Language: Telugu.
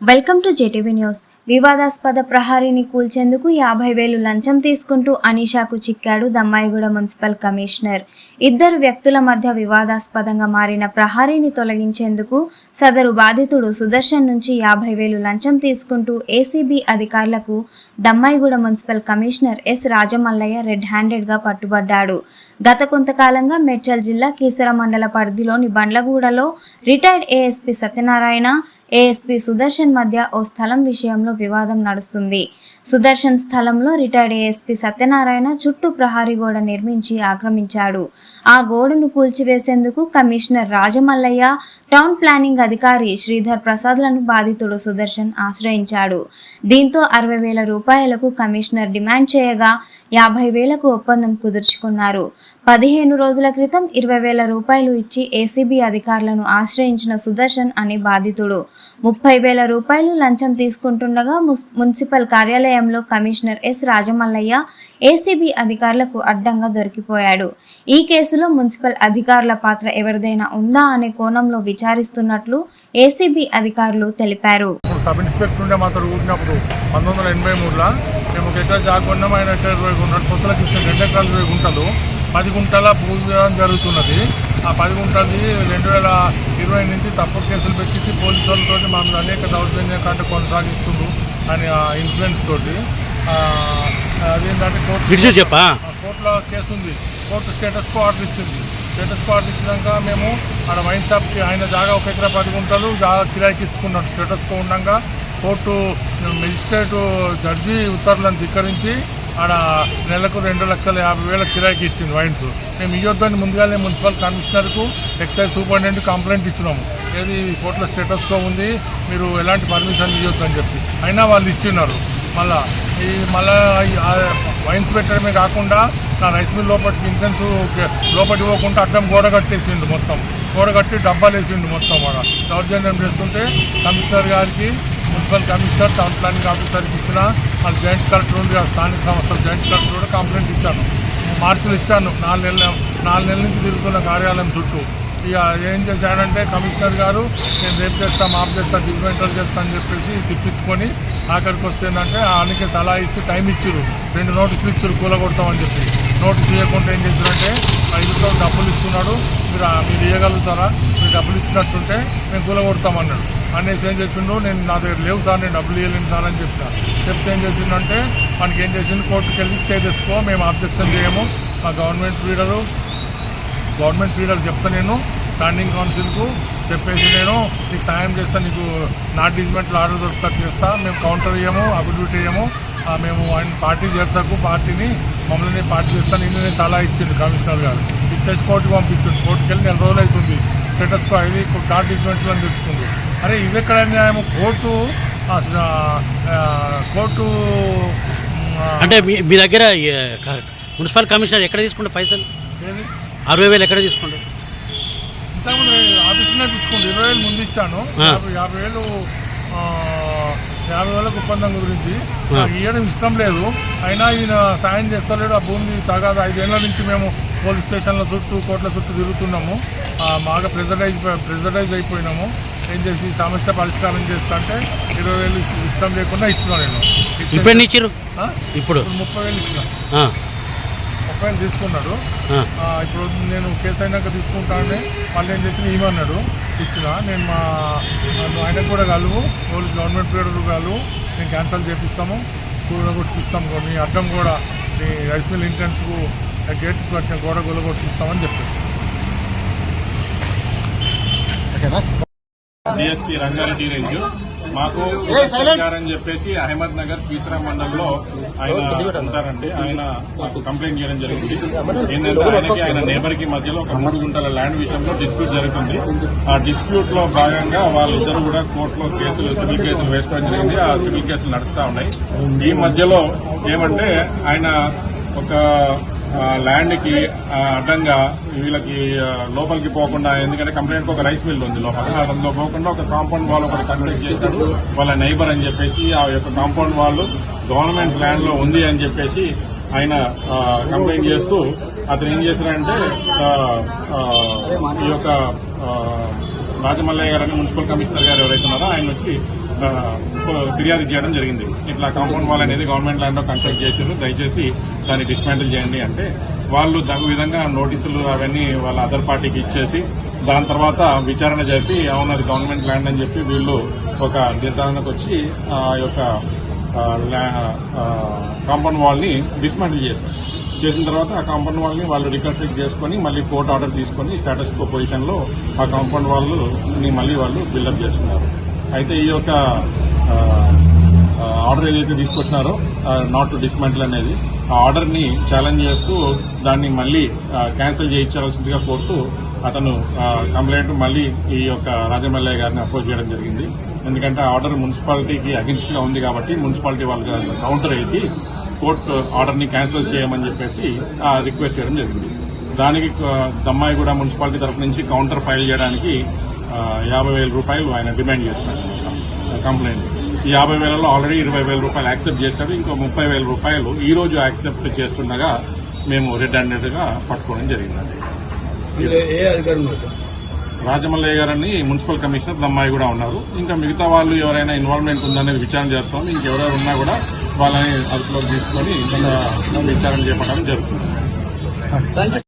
Welcome to JTV news. వివాదాస్పద ప్రహారీని కూల్చేందుకు యాభై వేలు లంచం తీసుకుంటూ అనీషాకు చిక్కాడు దమ్మాయిగూడ మున్సిపల్ కమిషనర్. ఇద్దరు వ్యక్తుల మధ్య వివాదాస్పదంగా మారిన ప్రహారీని తొలగించేందుకు సదరు బాధితుడు సుదర్శన్ నుంచి యాభై వేలు లంచం తీసుకుంటూ ఏసీబీ అధికారులకు Dammaiguda municipal commissioner S Rajamallaiah red హ్యాండెడ్గా పట్టుబడ్డాడు. గత కొంతకాలంగా మేడ్చల్ జిల్లా కీసర మండల పరిధిలోని బండ్లగూడలో retired ASP Satyanarayana ASP Sudarshan మధ్య ఓ స్థలం విషయంలో వివాదం నడుస్తుంది. సుదర్శన్ స్థలంలో రిటైర్డ్ ఏఎస్పీ సత్యనారాయణ చుట్టూ ప్రహారీ గోడ నిర్మించి ఆక్రమించాడు. ఆ గోడను కూల్చివేసేందుకు కమిషనర్ రాజమల్లయ్య టౌన్ ప్లానింగ్ అధికారి శ్రీధర్ ప్రసాద్లను బాధితుడు సుదర్శన్ ఆశ్రయించాడు. దీంతో అరవై వేల రూపాయలకు కమిషనర్ డిమాండ్ చేయగా యాభై వేలకు ఒప్పందం కుదుర్చుకున్నారు. పదిహేను రోజుల క్రితం ఇరవై వేల రూపాయలు ఇచ్చి ఏసీబీ అధికారులను ఆశ్రయించిన సుదర్శన్ అనే బాధితుడు. ముప్పై వేల రూపాయలు లంచం తీసుకుంటుండగా మున్సిపల్ కార్యాలయంలో కమిషనర్ ఎస్ రాజమల్లయ్య ఏసీబీ అధికారులకు అడ్డంగా దొరికిపోయాడు. ఈ కేసులో మున్సిపల్ అధికారుల పాత్ర ఎవరిదైనా ఉందా అనే కోణంలో విచారిస్తున్నట్లు ఏసీబీ అధికారులు తెలిపారు. సబ్ ఇన్స్పెక్టర్ ఉండే మాతో ఊరినప్పుడు పంతొమ్మిది వందల ఎనభై మూడులో మేము ఒక ఎకరా జాగా కొన్నాం ఆయన గుంటలు కొత్తలకు ఇచ్చిన రెండు ఎకరాలు ఇరవై గుంటలు. పది గుంటల భూ వివాదం జరుగుతున్నది. ఆ పది గుంటలది రెండు వేల ఇరవై నుంచి తప్పుడు కేసులు పెట్టించి పోలీసు వాళ్ళతో మా మీద అనేక దౌర్జన్య కంటే కొనసాగిస్తుండ్రు అని ఆ ఇన్ఫ్లుయెన్స్ తోటి. అదేంటంటే కోర్టు చెప్పా? కోర్టులో కేసు ఉంది కోర్టు స్టేటస్ కో ఆర్డర్ ఇచ్చింది. స్టేటస్ కో ఆర్డర్ ఇచ్చినాక మేము ఆడ వైన్ షాప్కి ఆయన జాగా ఒక ఎకరా పది గుంటలు జాగా కిరాయికి ఇచ్చుకున్నాం. స్టేటస్ కో ఉండగా కోర్టు మెజిస్ట్రేట్ జడ్జి ఉత్తర్వులను ధిక్కరించి ఆడ నెలకు రెండు లక్షల యాభై వేల కిరాయికి ఇచ్చింది వైన్స్. మేము ఇవ్వద్దని ముందుగానే మున్సిపల్ కమిషనర్కు ఎక్సైజ్ సూపరింటెండెంట్ కంప్లైంట్ ఇచ్చినాము. ఏది కోర్టులో స్టేటస్తో ఉంది మీరు ఎలాంటి పర్మిషన్ ఇవ్వద్దని చెప్పి. అయినా వాళ్ళు ఇచ్చిన్నారు మళ్ళా ఈ మళ్ళా వైన్స్ పెట్టడమే కాకుండా నా రైస్ మిల్ లోపలికి ఇన్సెన్స్ లోపలికి పోకుండా అడ్డం గోడ కట్టేసిండు మొత్తం. గోడ కట్టి డబ్బాలు వేసిండు మొత్తం ఆడ. దౌర్జన్యం చేస్తుంటే కమిషనర్ గారికి మున్సిపల్ కమిషనర్ టౌన్ ప్లానింగ్ ఆఫీసర్కి ఇచ్చిన వాళ్ళు జాయింట్ కలెక్టర్ ఉండి ఆ స్థానిక సంస్థల జాయింట్ కలెక్టర్ కూడా కంప్లైంట్ ఇచ్చాను. మార్కులు ఇచ్చాను. నాలుగు నెలల నాలుగు నెలల నుంచి తిరుగుతున్న కార్యాలయం చుట్టూ. ఇక ఏం చేశాడంటే కమిషనర్ గారు నేను రేపు చేస్తాను ఆఫ్ చేస్తాను డిఫెంటర్ చేస్తాను అని చెప్పేసి తిప్పించుకొని ఆఖరికి వస్తుందంటే ఆయనకి సలహా ఇచ్చి టైం ఇచ్చారు రెండు నోటీసులు ఇచ్చారు కూలగొడతామని చెప్పి. నోటీస్ ఇవ్వకుండా ఏం చేశారంటే ఐదుతో డబ్బులు ఇస్తున్నాడు మీరు మీరు ఇవ్వగలుగుతారా మీరు డబ్బులు ఇచ్చినట్టుంటే మేము కూలగొడతామన్నాడు. అనేసి ఏం చేసిండు? నేను నా దగ్గర లేవు సార్ నేను డబ్బులు ఇవ్వలేను సార్ అని చెప్తా చెప్తే ఏం చేసిందంటే మనకి ఏం చేసింది కోర్టుకి వెళ్ళి స్టే తెచ్చుకో మేము ఆబ్జెక్షన్ చేయము. మా గవర్నమెంట్ లీడరు గవర్నమెంట్ లీడర్ చెప్తా నేను స్టాండింగ్ కౌన్సిల్కు చెప్పేసి నేను నీకు సాయం చేస్తా నీకు నాట్ డిజిమెంట్లో ఆర్డర్ దొరుకుతా చేస్తా. మేము కౌంటర్ ఇయ్యము అఫిడవిట్ ఇయ్యము. ఆ, మేము ఆయన పార్టీ చేస్తాకు పార్టీని మమ్మల్ని పార్టీ చేస్తాను నేను నేను సలహా ఇచ్చిండు కమిషనర్ గారు. ఇచ్చేసి కోర్టుకు పంపించిండు. కోర్టుకు వెళ్ళి నెల రోజులు అవుతుంది. స్టేటస్ కో ఇది నాట్ డిజిమెంట్లో అని తెచ్చుకుంది. అరే ఇది ఎక్కడ న్యాయం కోర్టు కోర్టు అంటే మీ దగ్గర మున్సిపల్ కమిషనర్ ఎక్కడ తీసుకుంటే పైసలు? అరవై వేలు ఎక్కడ తీసుకుంటారు? ఇంతకుముందు ఆఫీస్లో తీసుకుంది ఇరవై వేలు ముందు ఇచ్చాను. యాభై వేలు యాభై వేలకు ఒప్పందం గురించి ఇవ్వడం ఇష్టం లేదు. అయినా ఈయన సాయం చేస్తలేడు. ఆ భూమి తగాద. ఐదేళ్ళ నుంచి మేము పోలీస్ స్టేషన్ల చుట్టూ కోట్ల చుట్టూ తిరుగుతున్నాము. బాగా ప్రెజరైజ్ ప్రెజరైజ్ అయిపోయినాము. ఏం చేసి ఈ సమస్య పరిష్కారం చేస్తా అంటే ఇరవై వేలు ఇష్టం లేకుండా ఇచ్చినా నేను. ఇప్పుడు ఇచ్చారు ఆ? ఇప్పుడు? ముప్పై వేలు ఇచ్చిన. ఆ, ముప్పై వేలు తీసుకున్నాడు. ఇప్పుడు నేను కేసు అయినాక తీసుకుంటానని మళ్ళీ ఏం చేసి ఏమన్నాడు ఇచ్చిన. నేను మా ఆయనకు కూడా కలువు. పోలీస్ గవర్నమెంట్ పీరియడ్ కలువు. నేను క్యాన్సల్ చేపిస్తాము. కూడా కొట్టిస్తాము కొన్ని అడ్డం కూడా ఈ రైస్ మిల్ ఇంటెన్స్కు గేట్ కట్టిన గోడ గొల కొట్టిస్తామని చెప్పారు డిఎస్పీ రంగారెడ్డి రేంజ్. మాకు అని చెప్పేసి అహ్మద్ నగర్ కీసరా మండలంలో ఆయన ఉంటారండి. ఆయన మాకు కంప్లైంట్ చేయడం జరిగింది. ఏంటంటే ఆయనకి ఆయన నేబర్కి మధ్యలో ఒక మూడు గుంటల ల్యాండ్ విషయంలో డిస్ప్యూట్ జరుగుతుంది. ఆ డిస్ప్యూట్లో భాగంగా వాళ్ళిద్దరూ కూడా కోర్టులో కేసులు సివిల్ కేసులు వేసుకోవడం జరిగింది. ఆ సివిల్ కేసులు నడుస్తా ఉన్నాయి. ఈ మధ్యలో ఏమంటే ఆయన ఒక ల్యాండ్కి అడ్డంగా వీళ్ళకి లోపలికి పోకుండా ఎందుకంటే కంప్లైంట్ ఒక రైస్ మిల్ ఉంది లోపల. అందులో పోకుండా ఒక కాంపౌండ్ వాల్ ఒకటి కన్స్ట్రక్ట్ చేశారు. వాళ్ళ నైబర్ అని చెప్పేసి ఆ యొక్క కాంపౌండ్ వాల్ గవర్నమెంట్ ల్యాండ్లో ఉంది అని చెప్పేసి ఆయన కంప్లైంట్ చేస్తూ అతను ఏం చేశారంటే ఈ యొక్క రాజమల్లయ్య గారు అని మున్సిపల్ కమిషనర్ గారు ఎవరైతున్నారో ఆయన వచ్చి ఫిర్యాదు చేయడం జరిగింది. ఇట్లా కాంపౌండ్ వాల్ అనేది గవర్నమెంట్ ల్యాండ్లో కన్స్ట్రక్ట్ చేశారు దయచేసి దాన్ని డిస్మాంటిల్ చేయండి అంటే వాళ్ళు తగు విధంగా నోటీసులు అవన్నీ వాళ్ళ అదర్ పార్టీకి ఇచ్చేసి దాని తర్వాత విచారణ జరిపి అవును అది గవర్నమెంట్ ల్యాండ్ అని చెప్పి వీళ్ళు ఒక నిర్ధారణకు వచ్చి ఆ యొక్క కాంపౌండ్ వాల్ని డిస్మాంటిల్ చేశారు. చేసిన తర్వాత ఆ కాంపౌండ్ వాల్ని వాళ్ళు రికన్స్ట్రక్ట్ చేసుకుని మళ్ళీ కోర్టు ఆర్డర్ తీసుకొని స్టేటస్ పొజిషన్లో పొజిషన్లో ఆ కాంపౌండ్ వాళ్ళు మళ్ళీ వాళ్ళు బిల్డప్ చేసుకున్నారు. అయితే ఈ యొక్క ఆర్డర్ ఏదైతే తీసుకొచ్చినారో నాట్ టు డిస్మెంటల్ అనేది ఆ ఆర్డర్ని ఛాలెంజ్ చేస్తూ దాన్ని మళ్ళీ క్యాన్సిల్ చేయించాల్సిందిగా కోరుతూ అతను కంప్లైంట్ మళ్ళీ ఈ యొక్క రాజమల్లయ్య గారిని అప్రోచ్ చేయడం జరిగింది. ఎందుకంటే ఆ ఆర్డర్ మున్సిపాలిటీకి అగెన్స్ట్గా ఉంది కాబట్టి మున్సిపాలిటీ వాళ్ళకి కౌంటర్ వేసి కోర్టు ఆర్డర్ని క్యాన్సిల్ చేయమని చెప్పేసి రిక్వెస్ట్ చేయడం జరిగింది. దానికి దమ్మాయిగూడ మున్సిపాలిటీ తరఫు నుంచి కౌంటర్ ఫైల్ చేయడానికి యాభై వేల రూపాయలు ఆయన డిమాండ్ చేస్తున్నారు. కంప్లైంట్. ఈ యాభై వేలలో ఆల్రెడీ ఇరవై వేల రూపాయలు యాక్సెప్ట్ చేశారు. ఇంకో ముప్పై వేల రూపాయలు ఈ రోజు యాక్సెప్ట్ చేస్తుండగా మేము రెడ్ హ్యాండెడ్గా పట్టుకోవడం జరిగిందండి. రాజమల్లయ్య గారని మున్సిపల్ కమిషనర్ దమ్మాయి కూడా ఉన్నారు. ఇంకా మిగతా వాళ్ళు ఎవరైనా ఇన్వాల్వ్మెంట్ ఉందనేది విచారణ చేస్తాం. ఇంకెవరెవరు ఉన్నా కూడా వాళ్ళని అదుపులోకి తీసుకొని విచారణ చేపట్టడం జరుగుతుంది.